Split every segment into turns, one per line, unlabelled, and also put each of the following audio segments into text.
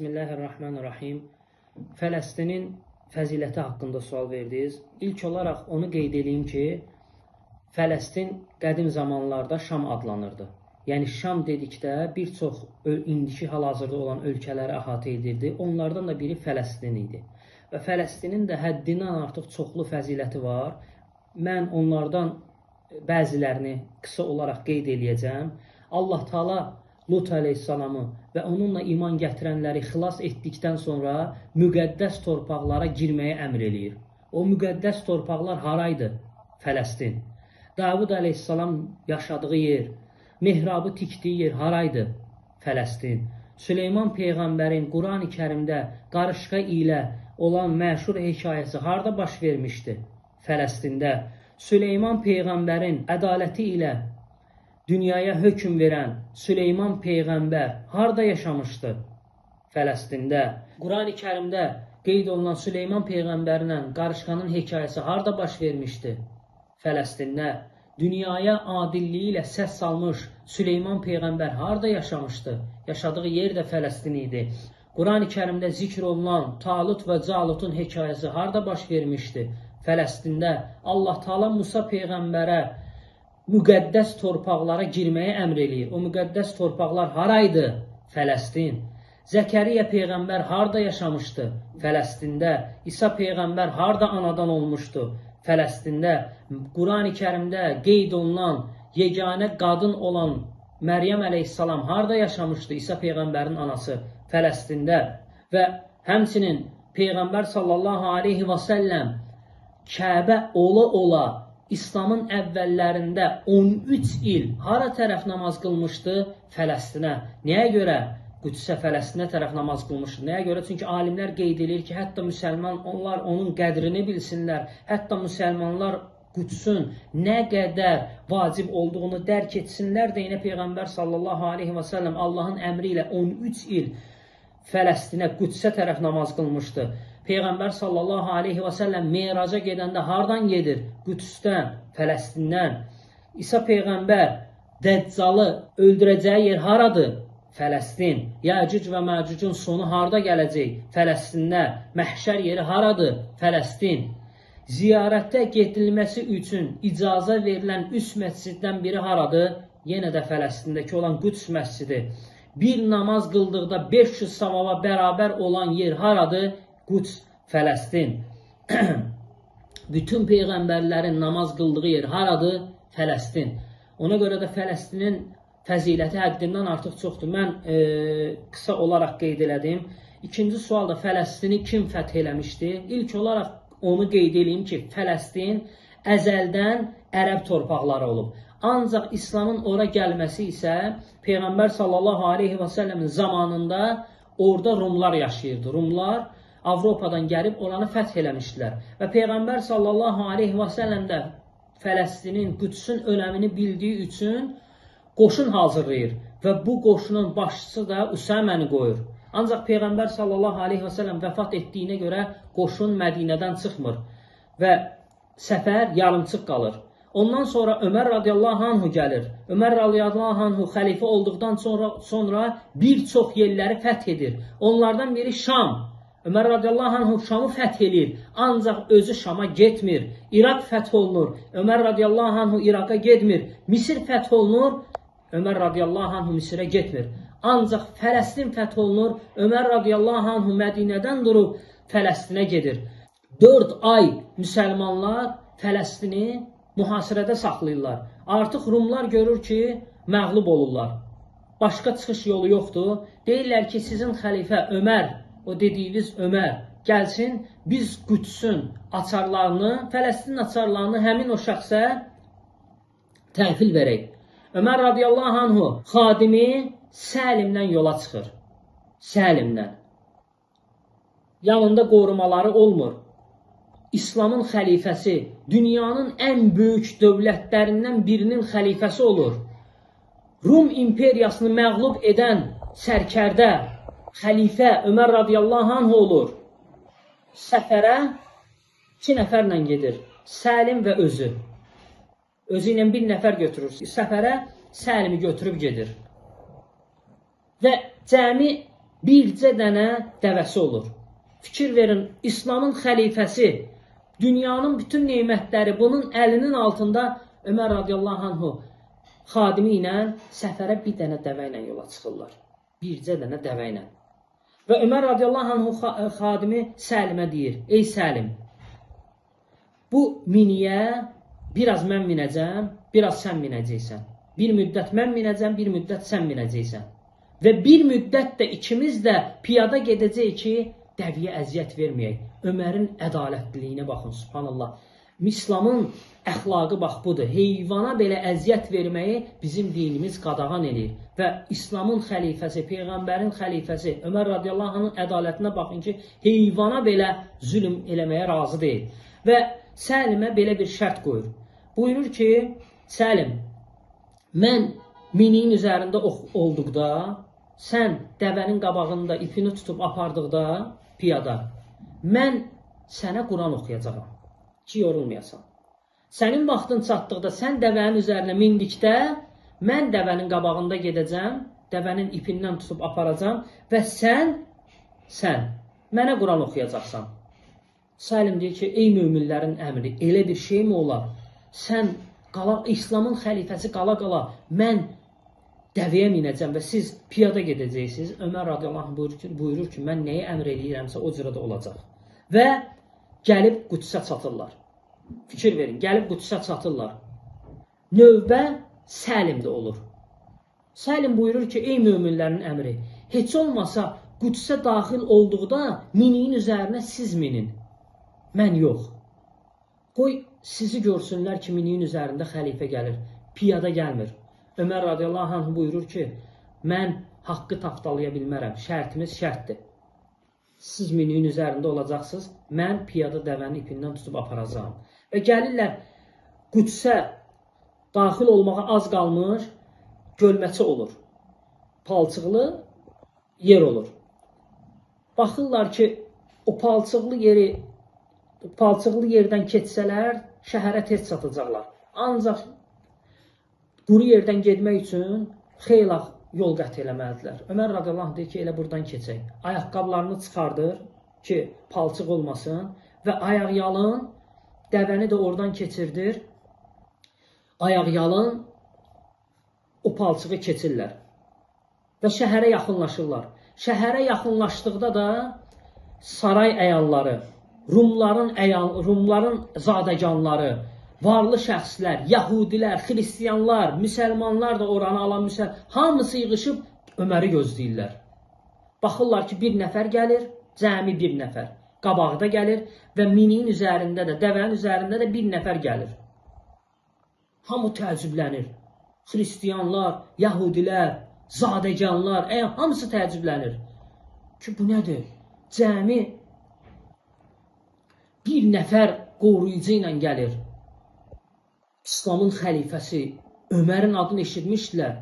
Bismillahirrahmanirrahim. Fələstinin fəziləti haqqında sual verdiniz. İlk olaraq onu qeyd edeyim ki, Fələstin qədim zamanlarda Şam adlanırdı. Yəni Şam dedikdə bir çox indiki hal-hazırda olan ölkələri əhatə edirdi. Onlardan da biri Fələstin idi. Və Fələstinin də həddindən artıq çoxlu fəziləti var. Mən onlardan bəzilərini qısa olaraq qeyd eləyəcəm. Allah Taala Lut əleyhissalamı və onunla iman gətirənləri xilas etdikdən sonra müqəddəs torpaqlara girməyə əmr eləyir. O müqəddəs torpaqlar haraydı? Fələstin. Davud əleyhissalam yaşadığı yer, mehrabı tikdiyi yer haraydı? Fələstin. Süleyman peyğəmbərin Qurani-Kərimdə qarışqa ilə olan məşhur hekayəsi harda baş vermişdi? Fələstində. Süleyman peyğəmbərin ədaləti ilə dünyaya hökm verən Süleyman peyğəmbər harda yaşamışdı? Fələstində. Qurani-Kərimdə qeyd olunan Süleyman peyğəmbərlə qarışqanın hekayəsi harda baş vermişdi? Fələstində. Dünyaya adilliyi ilə səs salmış Süleyman peyğəmbər harda yaşamışdı? Yaşadığı yer də Fələstin idi. Qurani-Kərimdə zikr olunan Talut və Calutun hekayəsi harda baş vermişdi? Fələstində. Allah Taala Musa peyğəmbərə müqəddəs torpaqlara girməyə əmr eləyir. O müqəddəs torpaqlar haraydı? Fələstin. Zəkəriya peyğəmbər harda yaşamışdı? Fələstində. İsa peyğəmbər harda anadan olmuşdu? Fələstində. Qurani-Kərimdə qeyd olunan yeganə qadın olan Məryəm əleyhissalam harda yaşamışdı? İsa peyğəmbərin anası Fələstində. Və həmçinin peyğəmbər sallallahu alayhi və səlləm Kəbə ola ola İslamın əvvəllərində 13 il hara tərəf namaz qılmışdı? Fələstinə. Nəyə görə? Qüdsə Fələstinə tərəf namaz qılmışdı. Nəyə görə? Çünki alimlər qeyd edir ki, hətta müsəlman onlar onun qədrini bilsinlər. Hətta müsəlmanlar Qüdsün nə qədər vacib olduğunu dərk etsinlər də yenə Peyğəmbər sallallahu aleyhi və səlləm Allahın əmri ilə 13 il Fələstinə, Qüdsə tərəf namaz qılmışdı. Peyğəmbər sallallahu aleyhi və səlləm Meyraca gedəndə hardan gedir? Qüdsdən, Fələstindən. İsa Peyğəmbər Dəccalı öldürəcəyi yer haradır? Fələstin. Yəcuc və Məcucun sonu harda gələcək? Fələstində. Məhşər yeri haradır? Fələstin. Ziyarətə gedilməsi üçün icazə verilən üç məsciddən biri haradır? Yenə də Fələstindəki olan Qüds məscidi. Bir namaz qıldıqda 500 savaba bərabər olan yer haradır? Quds, Fələstin. Bütün peyğəmbərlərin namaz qıldığı yer haradır? Fələstin. Ona görə də Fələstinin fəziləti həddindən artıq çoxdur. Mən e, qısa olaraq qeyd elədim. İkinci sual da Fələstini kim fəth eləmişdi? İlk olaraq onu qeyd edeyim ki, Fələstin əzəldən ərəb torpaqları olub. Ancaq İslamın ora gəlməsi isə Peyğəmbər sallallahu aleyhi və səlləmin zamanında orada Rumlar yaşayırdı. Rumlar Avropadan gəlib oranı fəth eləmişdilər. Və Peyğəmbər sallallahu aleyhi və səlləm də Fələstinin, Qüdsün önəmini bildiyi üçün qoşun hazırlayır və bu qoşunun başçısı da Üsəməni qoyur. Ancaq Peyğəmbər sallallahu aleyhi və səlləm vəfat etdiyinə görə qoşun Mədinədən çıxmır və səfər yarımçıq qalır. Ondan sonra Ömər radiyallahu anhu gəlir. Ömər radiyallahu anhu xəlifə olduqdan sonra sonra bir çox yerləri fəth edir. Onlardan biri Şam. Ömər radiyallahu anhu Şamı fəth edir. Ancaq özü Şama getmir. İraq fəth olunur. Ömər radiyallahu anhu İraqa getmir. Misir fəth olunur. Ömər radiyallahu anhu Misirə getmir. Ancaq Fələstin fəth olunur. Ömər radiyallahu anhu Mədinədən durub Fələstinə gedir. 4 ay müsəlmanlar Fələstini mühasirədə saxlayırlar. Artıq Rumlar görür ki, məğlub olurlar. Başqa çıxış yolu yoxdur. Deyirlər ki, sizin xəlifə Ömər, o dediyiniz Ömər gəlsin, biz Qüdsün açarlarını, Fələstin açarlarını həmin o şəxsə təhvil verək. Ömər radiyallahu anhu xadimi Səlimdən yola çıxır. Səlimdən. Yanında qorumaları olmur. İslamın xəlifəsi, dünyanın ən böyük dövlətlərindən birinin xəlifəsi olur. Rum imperiyasını məğlub edən sərkərdə xəlifə Ömər radiyallahu anh olur. Səfərə iki nəfərlə gedir. Səlim və özü. Özü ilə bir nəfər götürür. Səfərə Səlimi götürüb gedir. Və cəmi bircə dənə dəvəsi olur. Fikir verin, İslamın xəlifəsi, dünyanın bütün nemətləri bunun əlinin altında Ömər radiyallahu anhu xadimi ilə səfərə bir dənə dəvə ilə yola çıxırlar. Bircə dənə dəvə ilə. Və Ömər radiyallahu anhu xa- xadimi Səlimə deyir: "Ey Səlim, bu miniyə biraz mən minəcəm, biraz sən minəcəksən. Bir müddət mən minəcəm, bir müddət sən minəcəksən. Və bir müddət də ikimiz də piyada gedəcəyik ki, dəviyə əziyyət verməyək. Ömərin ədalətliliyinə baxın, subhanallah. İslamın əxlaqı bax budur. Heyvana belə əziyyət verməyi bizim dinimiz qadağan edir və İslamın xəlifəsi, peyğəmbərin xəlifəsi Ömər radiyallahu anhın ədalətinə baxın ki, heyvana belə zülm eləməyə razı deyil. Və Səlimə belə bir şərt qoyur. Buyurur ki, Səlim, mən miniyin üzərində olduqda, sən dəvənin qabağında ipini tutub apardıqda piyada, mən sənə Quran oxuyacağam ki, yorulmayasan. Sənin vaxtın çatdıqda sən dəvənin üzərinə mindikdə, mən dəvənin qabağında gedəcəm, dəvənin ipindən tutub aparacam və sən sən mənə Quran oxuyacaqsan. Salim deyir ki, ey möminlərin əmri, elə bir şeymi olar? Sən qala İslamın xəlifəsi qala qala mən dəvəyə minəcəm və siz piyada gedəcəksiniz. Ömər radiyallahu anh buyurur ki, buyurur ki, mən nəyi əmr eləyirəmsə o cürə də olacaq. Və gəlib Qudsə çatırlar. Fikir verin, gəlib Qudsə çatırlar. Növbə Səlimdə olur. Səlim buyurur ki, ey möminlərin əmri, heç olmasa Qudsə daxil olduqda miniyin üzərinə siz minin. Mən yox. Qoy sizi görsünlər ki, miniyin üzərində xəlifə gəlir. Piyada gəlmir. Ömər radiyallahu anh buyurur ki, mən haqqı tapdalaya bilmərəm. Şərtimiz şərtdir. Siz miniyin üzərində olacaqsınız. Mən piyada dəvənin ipindən tutub aparacağam. Və gəlirlər Qudsə daxil olmağa az qalmış gölməçi olur. Palçıqlı yer olur. Baxırlar ki, o palçıqlı yeri palçıqlı yerdən keçsələr şəhərə tez çatacaqlar. Ancaq quru yerdən getmək üçün xeyli yol qət eləməlidirlər. Ömər radiyallahu deyir ki, elə buradan keçək. Ayaqqabılarını çıxardır ki, palçıq olmasın və ayaqyalın dəvəni də oradan keçirdir. Ayaqyalın o palçığı keçirlər və şəhərə yaxınlaşırlar. Şəhərə yaxınlaşdıqda da saray əyanları, Rumların əyan, Rumların zadəganları, varlı şəxslər, Yahudilər, Xristianlar, müsəlmanlar da oranı alan müsəl hamısı yığılıb Öməri gözləyirlər. Baxırlar ki, bir nəfər gəlir, cəmi bir nəfər. Qabaqda gəlir və miniyin üzərində də, dəvənin üzərində də bir nəfər gəlir. Hamı təəccüblənir. Xristianlar, Yahudilər, zadəganlar, ə, hamısı təəccüblənir. Ki bu nədir? Cəmi bir nəfər qoruyucu ilə gəlir. İslamın xəlifəsi Ömərin adını eşitmişdilər.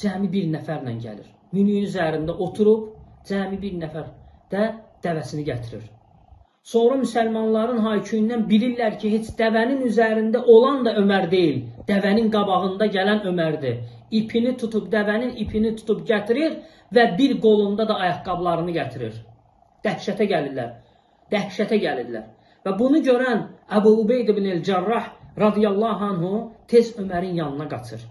Cəmi bir nəfərlə gəlir. Miniyin üzərində oturub, cəmi bir nəfər də dəvəsini gətirir. Sonra müsəlmanların hayküyündən bilirlər ki, heç dəvənin üzərində olan da Ömər deyil, dəvənin qabağında gələn Ömərdir. İpini tutub, dəvənin ipini tutub gətirir və bir qolunda da ayaqqabılarını gətirir. Dəhşətə gəlirlər. Dəhşətə gəlirlər. Və bunu görən Əbu Ubeyd ibn el-Cərrah radiyallahu anhu tez Ömərin yanına qaçır.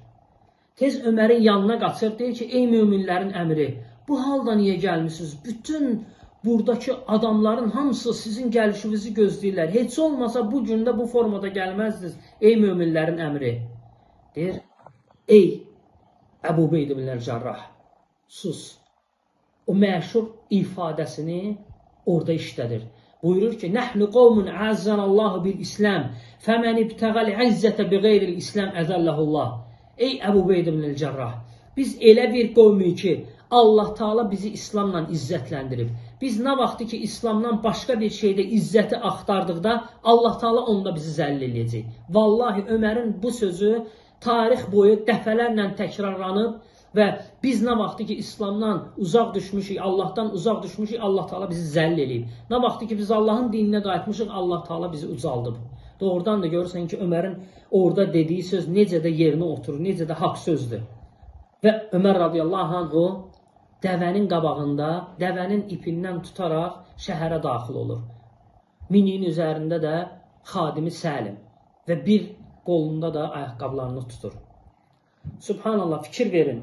Tez Ömərin yanına qaçır, deyir ki, ey möminlərin əmri, bu halda niyə gəlmisiniz? Bütün buradakı adamların hamısı sizin gəlişinizi gözləyirlər. Heç olmasa bu gündə bu formada gəlməzdiniz, ey möminlərin əmri. Deyir, ey Əbu Ubeyd ibn el-Cərrah, sus. O məşhur ifadəsini orada işlədir. Buyurur ki, Nəhnu qovmun əzzənəllahu bil-İslam, fəmən ibtəğəl izzətə biqeyril İslam əzəlləhullah. Ey Əbu Beyd ibn el-Cərrah, biz elə bir qovmuyuk ki, Allah Taala bizi İslamla izzətləndirib. Biz nə vaxtı ki, İslamdan başqa bir şeydə izzəti axtardıqda, Allah Taala onda bizi zəll eləyəcək. Vallahi Ömərin bu sözü tarix boyu dəfələrlə təkrarlanıb və biz nə vaxtı ki İslamdan uzaq düşmüşük, Allahdan uzaq düşmüşük, Allah Taala bizi zəll eləyib. Nə vaxtı ki biz Allahın dininə qayıtmışıq, Allah Taala bizi ucaldıb. Doğrudan da görürsən ki, Ömərin orada dediyi söz necə də yerinə oturur, necə də haqq sözdür. Və Ömər radiyallahu anhu dəvənin qabağında, dəvənin ipindən tutaraq şəhərə daxil olur. Miniyin üzərində də xadimi Səlim və bir qolunda da ayaqqabılarını tutur. Subhanallah fikir verin.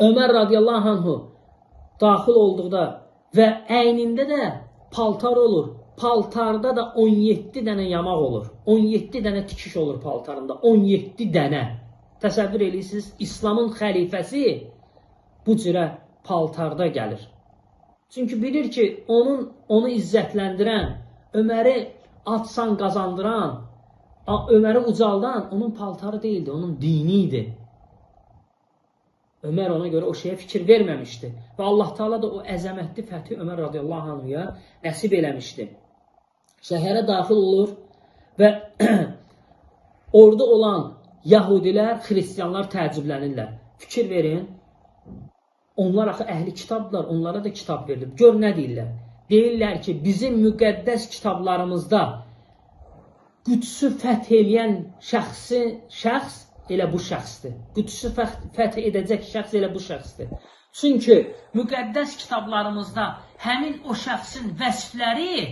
Ömər radiyallahu anhu daxil olduqda və əynində də paltar olur. Paltarda da 17 dənə yamaq olur. 17 dənə tikiş olur paltarında. 17 dənə. Təsəvvür edirsiniz, İslamın xəlifəsi bu cürə paltarda gəlir. Çünki bilir ki, onun onu izzətləndirən, Öməri atsan qazandıran, Öməri ucaldan onun paltarı değildi, onun dini idi. Ömər ona görə o şeyə fikir verməmişdi. Və Allah Taala da o əzəmətli fəthi Ömər radiyallahu anhuya nəsib eləmişdi. Şəhərə daxil olur və orada olan Yahudilər, xristianlar təəccüblənirlər. Fikir verin. Onlar axı əhli kitabdılar, onlara da kitab verilib. Gör nə deyirlər? Deyirlər ki, bizim müqəddəs kitablarımızda Qüdsü fəth eləyən şəxsi şəxs elə bu şəxsdir. Qüdsü fəth edəcək şəxs elə bu şəxsdir. Çünki müqəddəs kitablarımızda həmin o şəxsin vəsfləri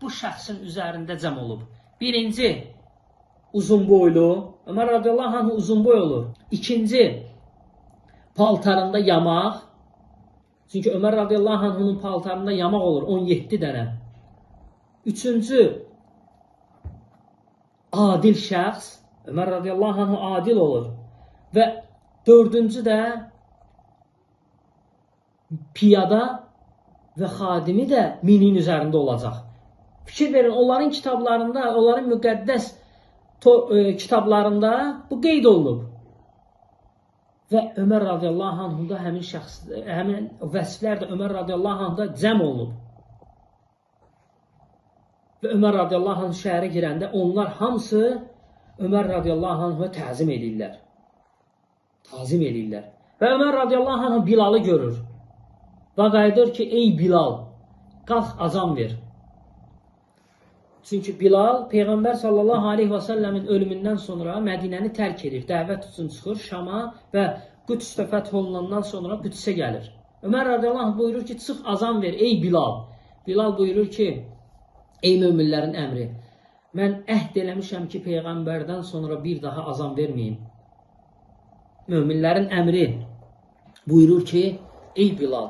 bu şəxsin üzərində cəm olub. Birinci, uzun boylu. Ömər radiyallahu anh uzun boy olur. İkinci, paltarında yamaq. Çünki Ömər radiyallahu anh'ın paltarında yamaq olur 17 dənə. Üçüncü, adil şəxs, Ömər radiyallahu anh adil olur. Və dördüncü də piyada və xadimi də minin üzərində olacaq. Fikir verin, onların kitablarında, onların müqəddəs to, e, kitablarında bu qeyd olunub. Və Ömər radiyallahu anhunda həmin şəxs, həmin vəsflər də Ömər radiyallahu anhunda cəm olunub. Və Ömər radiyallahu anh şəhərə girəndə onlar hamısı Ömər radiyallahu anh'a təzim edirlər. Tazim edirlər. Və Ömər radiyallahu anh Bilalı görür. Və qayıdır ki, ey Bilal, qalx azam ver. Çünki Bilal Peyğəmbər sallallahu aleyhi və səlləmin ölümündən sonra Mədinəni tərk edir, dəvət üçün çıxır Şama və Qüdsdə fəth olunandan sonra Qüdsə gəlir. Ömər radiyallahu buyurur ki, çıx azam ver, ey Bilal. Bilal buyurur ki, ey möminlərin əmri, Mən əhd eləmişəm ki, peyğəmbərdən sonra bir daha azan verməyim. Möminlərin əmri buyurur ki, ey Bilal,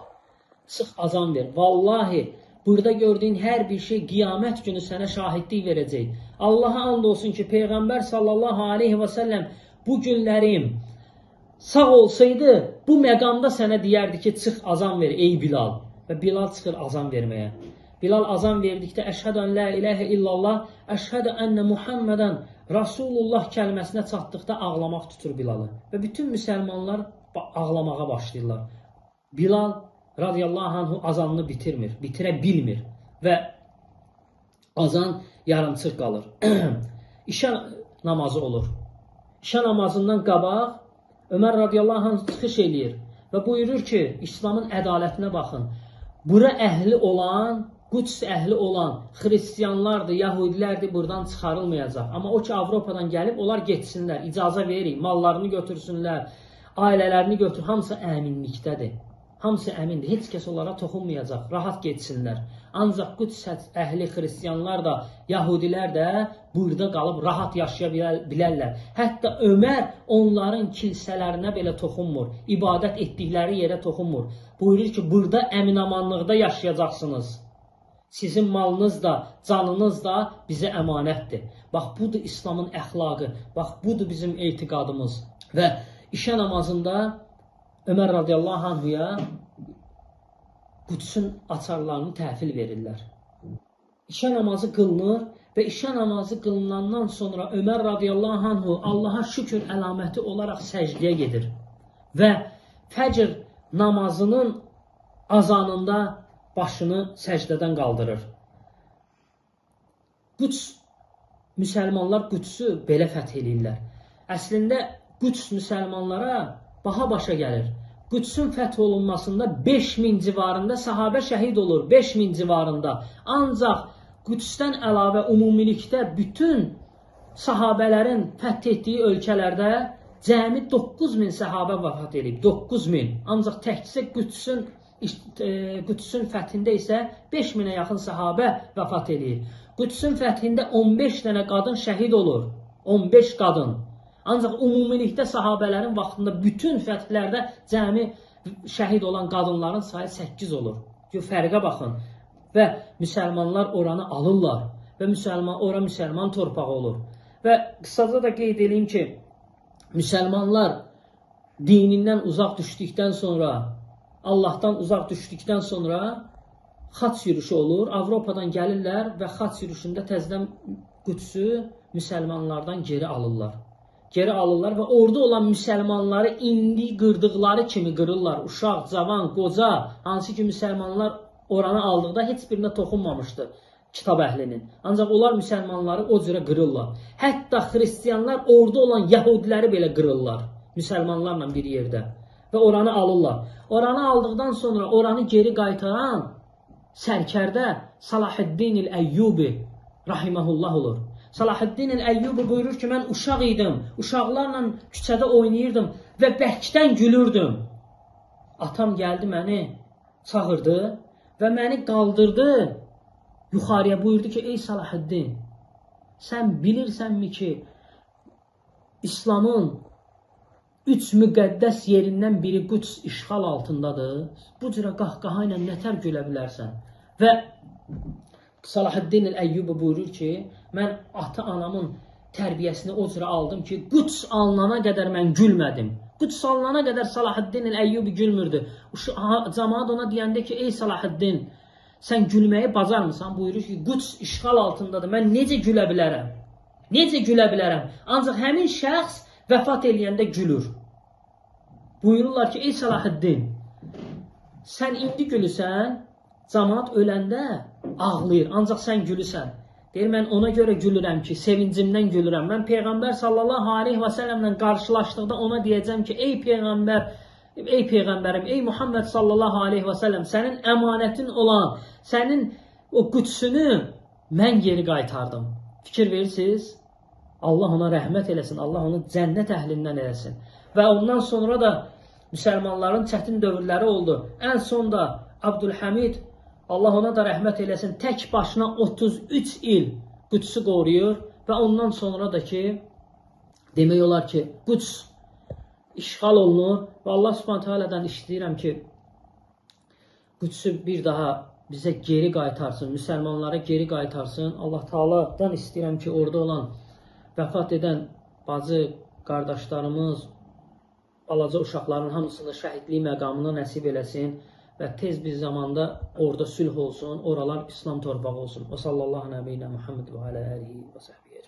sıx azan ver. Vallahi burada gördüyün hər bir şey qiyamət günü sənə şahidlik verəcək. Allaha and olsun ki, peyğəmbər sallallahu aleyhi və səlləm bu günlərim sağ olsaydı, bu məqamda sənə deyərdi ki, çıx azan ver ey Bilal. Və Bilal çıxır azan verməyə. Bilal azan verdikdə əşhədə ən la ilahə illallah, əşhədə ənə Muhammedən Rasulullah kəlməsinə çatdıqda ağlamaq tutur Bilalı. Və bütün müsəlmanlar ağlamağa başlayırlar. Bilal radiyallahu anhu azanını bitirmir, bitirə bilmir və azan yarımçıq qalır. İşə namazı olur. İşə namazından qabaq Ömər radiyallahu anh çıxış eləyir və buyurur ki, İslamın ədalətinə baxın. Bura əhli olan Quds əhli olan xristianlardır, yahudilərdir, buradan çıxarılmayacaq. Amma o ki Avropadan gəlib, onlar getsinlər, icazə veririk, mallarını götürsünlər, ailələrini götür, hamısı əminlikdədir. Hamısı əmindir, heç kəs onlara toxunmayacaq, rahat getsinlər. Ancaq Quds əhli xristianlar da, yahudilər də burada qalıb rahat yaşaya bilərlər. Hətta Ömər onların kilsələrinə belə toxunmur, ibadət etdikləri yerə toxunmur. Buyurur ki, burada əminamanlıqda yaşayacaqsınız. Sizin malınız da, canınız da bizə əmanətdir. Bax, budur İslamın əxlaqı. Bax, budur bizim etiqadımız. Və işə namazında Ömər radiyallahu anhuya Qudsun açarlarını təhvil verirlər. İşə namazı qılınır və işə namazı qılınandan sonra Ömər radiyallahu anhu Allaha şükür əlaməti olaraq səcdiyə gedir. Və fəcr namazının azanında başını səcdədən qaldırır. Quds müsəlmanlar Qudsu belə fəth eləyirlər. Əslində Quds müsəlmanlara baha başa gəlir. Qudsun fəth olunmasında 5000 civarında sahabə şəhid olur, 5000 civarında. Ancaq Qudsdən əlavə ümumilikdə bütün sahabələrin fəth etdiyi ölkələrdə cəmi 9000 səhabə vəfat edib. 9000. Ancaq təkcə Qüdsün e, Qüdsün fəthində isə 5000-ə yaxın səhabə vəfat edir. Qüdsün fəthində 15 dənə qadın şəhid olur. 15 qadın. Ancaq ümumilikdə sahabələrin vaxtında bütün fəthlərdə cəmi şəhid olan qadınların sayı 8 olur. Ki fərqə baxın. Və müsəlmanlar oranı alırlar və müsəlman ora müsəlman torpağı olur. Və qısaca da qeyd edeyim ki, müsəlmanlar dinindən uzaq düşdükdən sonra, Allahdan uzaq düşdükdən sonra xaç yürüyüşü olur. Avropadan gəlirlər və xaç yürüyüşündə təzədən Qüdsü müsəlmanlardan geri alırlar. Geri alırlar və orada olan müsəlmanları indi qırdıqları kimi qırırlar. Uşaq, cavan, qoca, hansı ki müsəlmanlar oranı aldıqda heç birinə toxunmamışdı kitab əhlinin. Ancaq onlar müsəlmanları o cürə qırırlar. Hətta xristianlar orada olan yəhudiləri belə qırırlar müsəlmanlarla bir yerdə və oranı alırlar. Oranı aldıqdan sonra oranı geri qaytaran sərkərdə Salahaddin el-Əyyubi rahimehullah olur. Salahaddin el-Əyyubi buyurur ki, mən uşaq idim, uşaqlarla küçədə oynayırdım və bərkdən gülürdüm. Atam gəldi məni çağırdı və məni qaldırdı yuxarıya buyurdu ki, ey Salahaddin, sən bilirsənmi ki, İslamın üç müqəddəs yerindən biri Quds işğal altındadır. Bu cürə qahqaha ilə nətər gülə bilərsən? Və Salahaddin el-Əyyubi buyurur ki, mən ata-anamın tərbiyəsini o cürə aldım ki, Quds alınana qədər mən gülmədim. Quds alınana qədər Salahaddin el-Əyyubi gülmürdü. Cəmaat ona deyəndə ki, ey Salahaddin, sən gülməyi bacarmısan? Buyurur ki, Quds işğal altındadır. Mən necə gülə bilərəm? Necə gülə bilərəm? Ancaq həmin şəxs vəfat eləyəndə gülür. Buyururlar ki, ey Salahaddin, sən indi gülürsən, cəmaat öləndə ağlayır, ancaq sən gülürsən. Deyir, mən ona görə gülürəm ki, sevincimdən gülürəm. Mən Peyğəmbər sallallahu aleyhi və səlləmlə qarşılaşdıqda ona deyəcəm ki, ey Peyğəmbər, ey Peyğəmbərim, ey Muhammed sallallahu aleyhi və səlləm, sənin əmanətin olan, sənin o qüdsünü mən geri qaytardım. Fikir verirsiniz? Allah ona rəhmət eləsin, Allah onu cənnət əhlindən eləsin. Və ondan sonra da müsəlmanların çətin dövrləri oldu. Ən son da Abdülhamid Allah ona da rəhmət eləsin. Tək başına 33 il Qüdsü qoruyur və ondan sonra da ki demək olar ki, Qüds işğal olunur və Allah Subhanahu taalədən istəyirəm ki Qüdsü bir daha bizə geri qaytarsın, müsəlmanlara geri qaytarsın. Allah Taaladan istəyirəm ki, orada olan vəfat edən bacı, qardaşlarımız, balaca uşaqların hamısını şəhidlik məqamına nəsib eləsin və tez bir zamanda orada sülh olsun, oralar İslam torpağı olsun. Və sallallahu nəbiyyinə Muhammed və alə əlihi və səhbihi.